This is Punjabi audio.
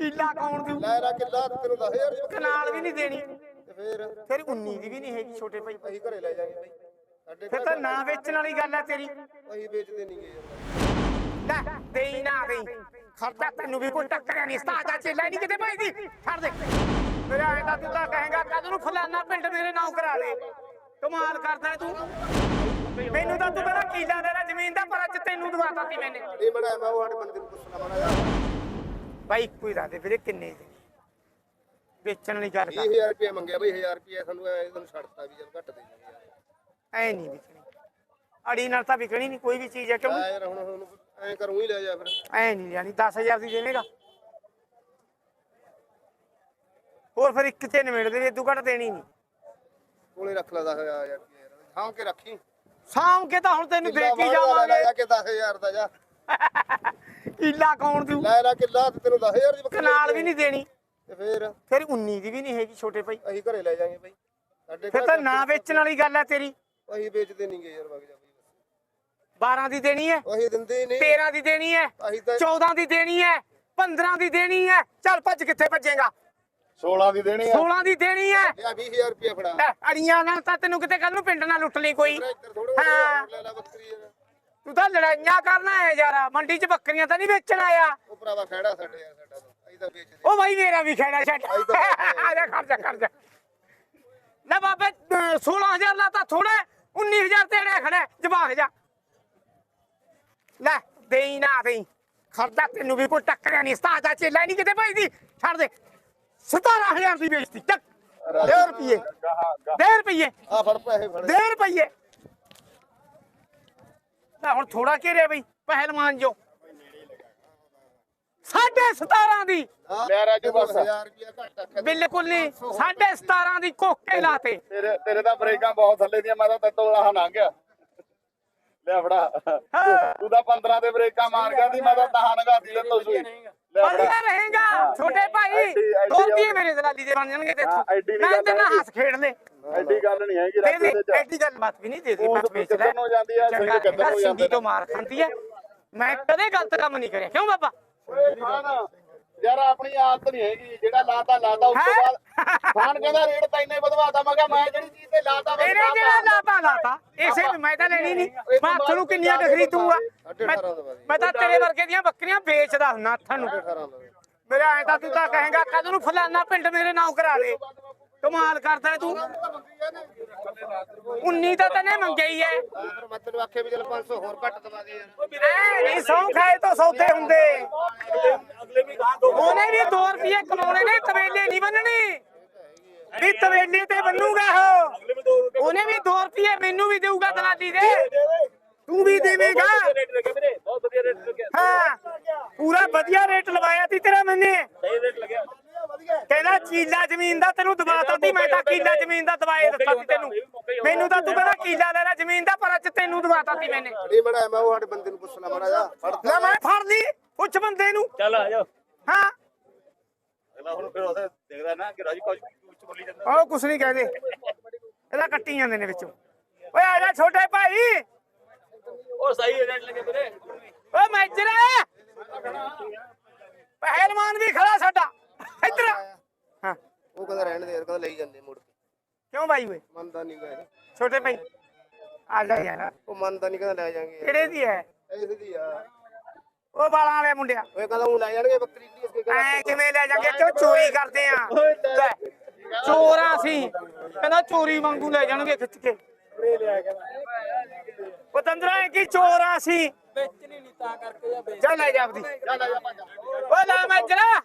ਕਿੱਲਾ ਕੌਣ ਦੂ ਲੈ ਲੈ ਕਿੱਲਾ ਤੈਨੂੰ 10000 ਦੀ ਕਨਾਲ ਵੀ ਨਹੀਂ ਦੇਣੀ। ਤੇ ਫੇਰ? ਫਿਰ 19 ਦੀ ਵੀ ਨਹੀਂ ਹੈਗੀ ਛੋਟੇ ਭਾਈ। ਅਸੀਂ ਘਰੇ ਲੈ ਜਾਾਂਗੇ ਸਾਡੇ ਫਿਰ ਤਾਂ ਨਾ ਵੇਚਣ ਵਾਲੀ ਗੱਲ ਹੈ ਤੇਰੀ। ਅਸੀਂ ਵੇਚਦੇ ਨਹੀਂ ਗਏ ਲੈ ਦੇਈ ਨਾ ਦੇਈ। ਖਰਚਾ ਤੈਨੂੰ ਵੀ ਕੋਈ ਟੱਕਰਿਆ ਨਹੀਂ ਸਤਾਜਾ ਚੇਲਾ ਨਹੀਂ ਕਿਤੇ ਭਾਈ ਦੀ। ਛੱਡ ਦੇ। ਮੇਰਾ ਐ ਤਾਂ ਤੂੰ ਤਾਂ ਕਹੇਗਾ ਕਦ ਨੂੰ ਫਲਾਨਾ ਪਿੰਡ ਮੇਰੇ ਨਾਂ ਕਰਾ ਦੇ। ਕਮਾਲ ਕਰਦਾ ਤੂੰ। ਮੈਨੂੰ ਤਾਂ ਤੂੰ ਕਹਿੰਦਾ ਕੀਲਾ ਦੇਣਾ ਜ਼ਮੀਨ ਦਾ ਪਰ ਅੱਜ ਤੈਨੂੰ ਦਵਾਤਾ ਤੀ ਮੈਨੇ। ਇਹ ਬੜਾ ਮੈਂ ਉਹ ਸਾਡੇ ਬੰਦੇ ਨੂੰ ਪੁੱਛਣਾ ਮੜਾ ਭਾਈ ਕੋਈ ਦੱਸ ਦੇ ਵੀਰੇ ਕਿੰਨੇ ਦੇ? ਵੇਚਣ ਵਾਲੀ ਗੱਲ ਕਰ 20000 ਰੁਪਏ ਮੰਗਿਆ ਬਈ 1000 ਰੁਪਏ ਸਾਨੂੰ ਐ ਤੁਹਾਨੂੰ ਛੱਡਤਾ ਵੀ ਜਦ ਘੱਟ ਦੇ ਐ ਨਹੀਂ ਵਿਕਣੀ ਅੜੀ ਨਾਲ ਤਾਂ ਵਿਕਣੀ ਨਹੀਂ ਕੋਈ ਵੀ ਚੀਜ਼ ਹੈ ਕਿਉਂ? ਆ ਯਾਰ ਹੁਣ ਹੁਣ ਐ ਕਰੂੰ ਹੀ ਲੈ ਜਾ ਫਿਰ। ਐ ਨਹੀਂ ਜਾਣੀ 10000 ਦੀ ਦੇਵੇਂਗਾ। ਹੋਰ ਫਿਰ ਇੱਕ ਤੇ ਨਿਮੇੜ ਦੇ ਇਦੋਂ ਘੱਟ ਦੇਣੀ ਨਹੀਂ। ਕੋਲੇ ਰੱਖ ਲਾ 10000 ਰੁਪਏ ਯਾਰ ਥਾਂ ਕੇ ਰੱਖੀ। ਸਾਮ ਕੇ ਤਾਂ ਹੁਣ ਤੈਨੂੰ ਦੇ ਕੇ ਲੈ ਜਾਵਾਂਗੇ। ਜਾ ਕੇ 10000 ਦਾ ਜਾ। ਕਿੱਲਾ ਕੌਣ ਦੂ ਲੈ ਲੈ ਕਿੱਲਾ ਤੇ ਤੈਨੂੰ 10000 ਦੀ ਬੱਕਰੀ ਕਨਾਲ ਵੀ ਨਹੀਂ ਦੇਣੀ। ਤੇ ਫੇਰ? ਫਿਰ 19 ਦੀ ਵੀ ਨਹੀਂ ਹੈਗੀ ਛੋਟੇ ਭਾਈ। ਅਸੀਂ ਘਰੇ ਲੈ ਜਾਾਂਗੇ ਬਾਈ। ਸਾਡੇ ਫਿਰ ਤਾਂ ਨਾ ਵੇਚਣ ਵਾਲੀ ਗੱਲ ਹੈ ਤੇਰੀ। ਅਸੀਂ ਵੇਚਦੇ ਨਹੀਂ ਗਏ ਯਾਰ ਵਗ ਜਾ ਬਈ 12 ਦੀ ਦੇਣੀ ਹੈ ਅਸੀਂ ਦਿੰਦੇ ਹੀ ਨਹੀਂ 13 ਦੀ ਦੇਣੀ ਹੈ ਅਸੀਂ ਤਾਂ 14 ਦੀ ਦੇਣੀ ਹੈ 15 ਦੀ ਦੇਣੀ ਹੈ। ਚੱਲ ਭੱਜ ਕਿੱਥੇ ਭੱਜੇਗਾ? 16 ਦੀ ਦੇਣੀ 16 ਦੀ ਦੇਣੀ ਹੈ। ਆ 20000 ਰੁਪਏ ਫੜਾ। ਅੜੀਆਂ ਨਾਲ ਤਾਂ ਤੈਨੂੰ ਕਿਤੇ ਕੱਲ ਨੂੰ ਪਿੰਡ ਨਾਲ ਲੁੱਟ ਲਈ ਕੋਈ। ਹਾਂ। ਲੈ ਲੈ ਤੂੰ ਤਾਂ ਲੜਾਈਆਂ ਕਰਨਾ ਹੈ ਯਾਰ ਮੰਡੀ 'ਚ ਬੱਕਰੀਆਂ ਤਾਂ ਨਹੀਂ ਵੇਚਣ ਆਇਆ। ਉਹ ਭਰਾਵਾ ਖੜਾ ਸਾਡੇ ਯਾਰ ਸਾਡਾ ਤਾਂ ਅਸੀਂ ਤਾਂ ਵੇਚਦੇ ਉਹ ਭਾਈ ਮੇਰਾ ਵੀ ਖੇੜਾ ਛੱਡ। ਆ। ਜਾ ਖੜ ਜਾ ਖੜ ਜਾ। ਲੈ ਬਾਬੇ ਅਹ 16000 ਲਾਤਾ ਥੋੜਾ 19000 ਤੇੜਾ ਖੜਾ ਜਵਾਖ ਜਾ। ਲੈ ਦੇਈ ਨਾ ਦੇਈ। ਖਰਚਾ ਤੈਨੂੰ ਵੀ ਕੋਈ ਟੱਕਰਿਆ ਨਹੀਂ ਸਤਾਜਾ ਚੇਲਾ ਨਹੀਂ ਕਿਤੇ ਭਾਈ ਦੀ ਛੱਡ ਦੇ। 17000 ਦੀ ਵੇਚਤੀ ਚੱਕ। ਦੇ ਰੁਪਏ ਦੇ ਰੁਪਏ ਆ ਫੜ ਪੈਸੇ ਫੜ। ਦੇ ਰੁਪਏ ਲੈ ਹੁਣ ਥੋੜਾ ਘੇਰਿਆ ਬਈ? ਪਹਿਲਵਾਨ ਜੋ। ਸਾਢੇ 17 ਦੀ। ਲੈ ਰਾਜੂ ਬਸ। 1000 ਰੁਪਏ ਘੱਟ ਆਖਿਆ ਬਿਲਕੁਲ ਨਹੀਂ। ਸਾਢੇ 17 ਦੀ ਕੋਕੇ ਲਾਤੇ। ਤੇਰੇ ਤੇਰੇ ਤਾਂ ਬ੍ਰੇਕਾਂ ਬਹੁਤ ਥੱਲੇ ਦੀਆਂ ਮੈਂ ਤਾਂ ਤੇਤੋਂ ਆਹ ਲੰਘ ਗਿਆ। ਲੈ ਫੜਾ। ਤੂੰ ਤਾਂ 15 ਦੇ ਬ੍ਰੇਕਾਂ ਮਾਰ ਗਿਆ ਦੀ ਮੈਂ ਤਾਂ ਤਾਂ ਨਗਾਤੀ ਤੇ ਤੋ ਸੂਈ ਲੈ ਵਧੀਆ ਫੜਾ ਰਹੇਗਾ। ਛੋਟੇ ਭਾਈ ਦੋਤੀ ਮੇਰੇ ਦਲਾਲੀ ਦੇ ਬਣ ਜਾਣਗੇ ਤੇ। ਮੈਂ ਤੇ ਨਾ। ਹੱਸ ਖੇਡ ਲੈ। ਐਡੀ ਗੱਲ ਨਹੀਂ ਹੈਗੀ ਦੇ ਚ ਐਡੀ ਗੱਲ ਬਾਤ ਵੀ ਨਹੀਂ ਦੇ ਦੇ ਉਹ ਬਸ ਵੇਚ ਲੈ ਜਾਂਦੀ ਆ, ਸਿੰਘ ਕਿੱਧਰ ਜਾਂਦੇ ਤੋਂ ਮਾਰ ਖਾਂਦੀ ਹੈ ਮੈਂ ਕਦੇ ਗਲਤ ਕੰਮ ਨਹੀਂ ਕਰਿਆ। ਕਿਉਂ ਬਾਬਾ? ਯਾਰ ਆਪਣੀ ਆਦਤ ਨਹੀਂ ਹੈਗੀ ਜਿਹੜਾ ਲਾਤਾ ਲਾਤਾ ਉਸ ਤੋਂ ਹੈਂ? ਬਾਅਦ ਖਾਨ ਕਹਿੰਦਾ ਰੇਟ ਤਾਂ ਇੰਨੇ ਵਧਵਾਤਾ। ਮੈਂ ਕਿਹਾ ਮੈਂ ਜਿਹੜੀ ਚੀਜ਼ ਤੇ ਲਾਤਾ ਮੈਂ ਇਹਨੇ ਜਿਹੜਾ ਲਾਤਾ ਲਾਤਾ? ਇਸੇ ਮੈਂ ਤਾਂ ਲੈਣੀ ਨਹੀਂ। ਮੈਂ ਹੱਥ ਨੂੰ ਕਿੰਨੀਆਂ ਟਖਰੀ ਤੂੰ ਆ? ਮੈਂ ਤਾਂ ਤੇਰੇ ਵਰਗੇ ਦੀਆਂ ਬੱਕਰੀਆਂ ਵੇਚਦਾ ਹੁੰਨਾ ਹੱਥਾਂ ਨੂੰ। 18 ਦਾ। ਮੇਰਾ ਐ ਤਾਂ ਤੂੰ ਤਾਂ ਕਹੇਗਾ ਕਦ ਨੂੰ ਫਲਾਨਾ ਪਿੰਡ ਮੇਰੇ ਨਾਂ ਕਰਾ ਦੇ। ਕਮਾਲ ਕਰਦਾ ਤੂੰ। 19 ਤਾਂ ਤੈਨੇ ਮੰਗਿਆ ਹੀ ਐ ਫਿਰ ਮੈਂ ਤੈਨੂੰ ਆਖਿਆ ਵੀ ਚਲ 500 ਹੋਰ ਘੱਟ ਦਵਾ ਦੇ ਯਾਰ ਐ ਨਹੀਂ ਸੌ ਖਾਏ ਤਾਂ ਸੌਦੇ ਹੁੰਦੇ। ਉਹਨੇ ਵੀ 2 ਰੁਪਏ ਕਮਾਉਣੇ ਨੇ ਤਵੇਲੇ ਨਹੀਂ ਬੰਨਣੀ ਵੀ ਤਵੇਲੇ ਤੇ ਬੰਨੂਗਾ ਉਹ। ਉਹਨੇ ਵੀ 2 ਰੁਪਏ ਮੈਨੂੰ ਵੀ ਦੇਊਗਾ ਦਲਾਲੀ ਦੇ। ਤੂੰ ਵੀ ਦੇਵੇਂਗਾ। ਬਹੁਤ ਵਧੀਆ ਰੇਟ ਲੱਗਿਆ। ਹਾਂ ਪੂਰਾ ਵਧੀਆ ਰੇਟ ਲਵਾਇਆ ਸੀ ਤੇਰਾ ਮੈਨੇ। ਕਹਿੰਦਾ ਕੀਲਾ ਜ਼ਮੀਨ ਦਾ ਤੈਨੂੰ ਦਬਾਤਾ ਸੀ ਮੈਂ ਤਾਂ ਕੀਲਾ ਜ਼ਮੀਨ ਦਾ ਦਵਾਏ ਦਿੱਤਾ ਸੀ ਤੈਨੂੰ। ਮੈਨੂੰ ਤਾਂ ਤੂੰ ਕਹਿੰਦਾ ਕੀਲਾ ਲੈਣਾ ਜ਼ਮੀਨ ਦਾ ਪਰ ਅੱਜ ਤੈਨੂੰ ਦਵਾਤਾ ਸੀ ਮੈਨੇ। ਨਹੀਂ ਬੜਾ ਮੈਂ ਉਹ ਸਾਡੇ ਬੰਦੇ ਨੂੰ ਪੁੱਛਣਾ ਮੜਾ ਜਾ ਫੜ ਲੈ ਮੈਂ ਫੜ ਲਈ ਪੁੱਛ ਬੰਦੇ ਨੂੰ। ਚੱਲ ਆ ਜਾ ਹਾਂ। ਅਗਲਾ ਹੁਣ ਫਿਰ ਉਹਦੇ ਦੇਖਦਾ ਨਾ ਕਿ ਰਾਜੂ ਕੁਝ ਬੋਲੀ ਜਾਂਦਾ। ਉਹ ਕੁਛ ਨਹੀਂ ਕਹਦੇ। ਇਹਦਾ ਕੱਟੀ ਜਾਂਦੇ ਨੇ ਵਿੱਚੋਂ। ਓਏ ਆ ਜਾ ਛੋਟੇ ਭਾਈ। ਉਹ ਸਹੀ ਰੇਟ ਲੱਗੇ ਵੀਰੇ ਓ ਮੈਜਰਾ ਪਹਿਲਵਾਨ ਵੀ ਖੜਾ ਸਾਡਾ ਇੱਧਰ ਆ। ਹਾਂ ਉਹ ਕਹਿੰਦਾ ਰਹਿਣ ਦੇ ਯਾਰ ਕਹਿੰਦਾ ਲਈ ਜਾਂਦੇ ਮੁੜ ਕੇ। ਕਿਉਂ ਬਾਈ ਓਏ? ਮੰਨਦਾ ਨਹੀਂ ਗਏ ਛੋਟੇ ਭਾਈ ਆ ਜਾ ਯਾਰ। ਉਹ ਮੰਨਦਾ ਨਹੀਂ ਕਹਿੰਦਾ ਲੈ ਜਾਾਂਗੇ ਕਿਹੜੇ ਦੀ ਹੈ? ਐਸੇ ਦੀ ਆ। ਉਹ ਬਾਲਾਂ ਵਾਲੇ ਮੁੰਡਿਆ। ਉਹ ਕਹਿੰਦਾ ਉਹ ਲੈ ਜਾਣਗੇ ਬੱਕਰੀ ਦੀ ਅੱਗੇ ਐ ਕਿਵੇਂ ਲੈ ਜਾਂਗੇ? ਚੋ ਚੋਰੀ ਕਰਦੇ ਆ? ਲੈ, ਚੋਰਾਂ ਸੀ। ਕਹਿੰਦਾ ਚੋਰੀ ਵਾਂਗੂ ਲੈ ਜਾਣਗੇ ਖਿੱਚ ਕੇ। ਪਤੰਦਰਾ ਕਿ। ਚੋਰਾਂ ਸੀ? ਵੇਚਣੀ ਨਹੀਂ ਤਾਂ ਕਰਕੇ ਜਾਂ ਲੈ ਜਾ ਆਪਦੀ। ਓ ਲੈ ਮੈਂ ਜਰਾ